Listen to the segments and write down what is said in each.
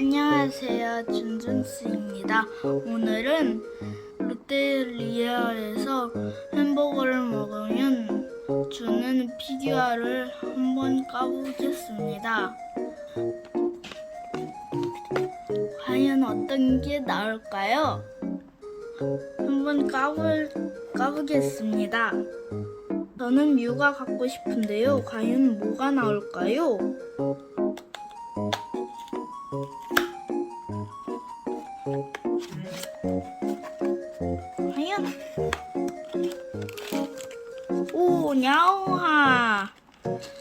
안녕하세요. 준준스입니다. 오늘은 롯데리아에서 햄버거를 먹으면 주는 피규어를 한번 까보겠습니다. 과연 어떤 게 나올까요? 한번 까볼, 까보겠습니다. 저는 뮤가 갖고 싶은데요. 과연 뭐가 나올까요? 과연 오 냐오하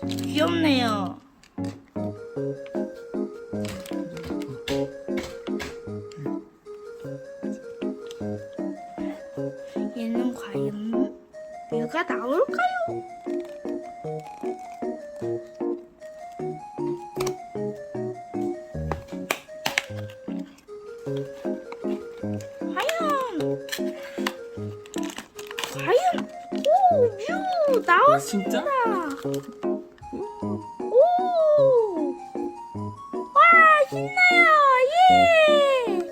귀엽네요. 얘는 과연 뮤가 나올까요? 나왔습니다. 진짜? 오! 와, 신나요! 예!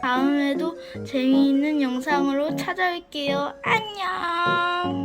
다음에도 재미있는 영상으로 찾아올게요. 안녕!